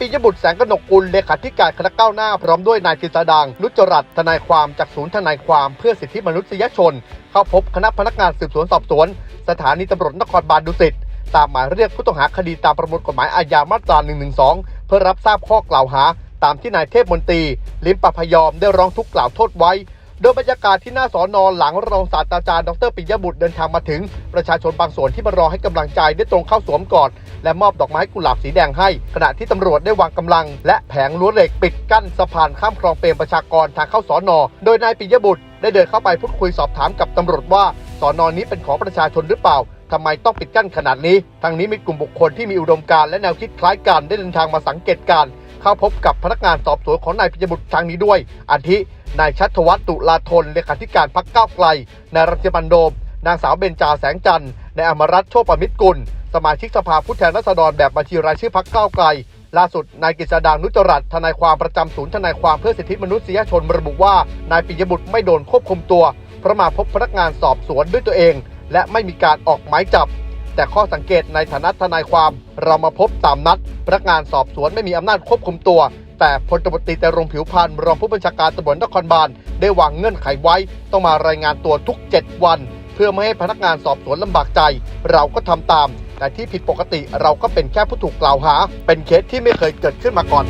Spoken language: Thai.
ปิยบุตรแสงกนกกุลเลขาธิการคณะก้าวหน้า พร้อมด้วยนายกฤษดางนุจรัตทนายความจากศูนย์ทนายความเพื่อสิทธิมนุษยชน เข้าพบคณะพนักงานสืบสวนสอบสวน สถานีตำรวจนครบาลดุสิตตามหมายเรียกผู้ต้องหาคดีตามประมวลกฎหมายอาญามาตรา 112 เพื่อรับทราบข้อกล่าวหา ตามที่นายเทพมนตรี ลิมปะพยอมได้ร้องทุกข์กล่าวโทษไว้ โดยบรรยากาศที่หน้าสอนอนหลังรองศาสตราจารย์ดรปิยบุตรเดินทางมาถึง ประชาชนบางส่วนที่มารอให้กำลังใจได้ตรงเข้าสวมกอดและมอบดอกไม้กุหลาบสีแดงให้ ขณะที่ตำรวจได้วางกำลัง และแผงรั้วเหล็กปิดกั้นสะพานข้ามคลองเปรมประชากรทางเข้าสอนอ โดยนายปิยบุตรได้เดินเข้าไปพูดคุยสอบถามกับตำรวจว่าสอนอนนี้เป็นของประชาชนหรือเปล่าทำไมต้องปิดกั้นขนาดนี้ทั้งนี้มีกลุ่มบุคคลที่มีอุดมการณ์และแนวคิดคล้ายกันได้เดินทางมาสังเกตการเข้าพบกับพนักงานสอบสวนของนายปิยบุตรครั้งนี้ด้วยอาทิ นายชัชวัฒน์ตุลาธนเลขาธิการพักก้าวไกล นายรัชบันโดม นางสาวเบญจาแสงจันทร์นายอมรัตโชคประมิตรกุล สมาชิกสภาผู้แทนราษฎรแบบบัญชีรายชื่อพักก้าวไกล ล่าสุดนายกฤษดางนุจรัตน์ทนายความประจำศูนย์ทนายความเพื่อสิทธิมนุษยชนระบุว่านายปิยบุตรไม่โดนควบคุมตัวเพราะมาพบพนักงานสอบสวนด้วยตัวเอง และไม่มีการออกหมายจับ แต่ข้อสังเกตในฐานะทนายความเรามาพบตามนัดพนักงานสอบสวนไม่มีอำนาจควบคุมตัว แต่พลตบตรีแต่รงผิวพันธ์รองผู้บัญชาการตำรวจนครบาลได้วางเงื่อนไขไว้ต้องมารายงานตัวทุก 7 วัน เพื่อไม่ให้พนักงานสอบสวนลำบากใจ เราก็ทำตาม แต่ที่ผิดปกติเราก็เป็นแค่ผู้ถูกกล่าวหา เป็นเคสที่ไม่เคยเกิดขึ้นมาก่อน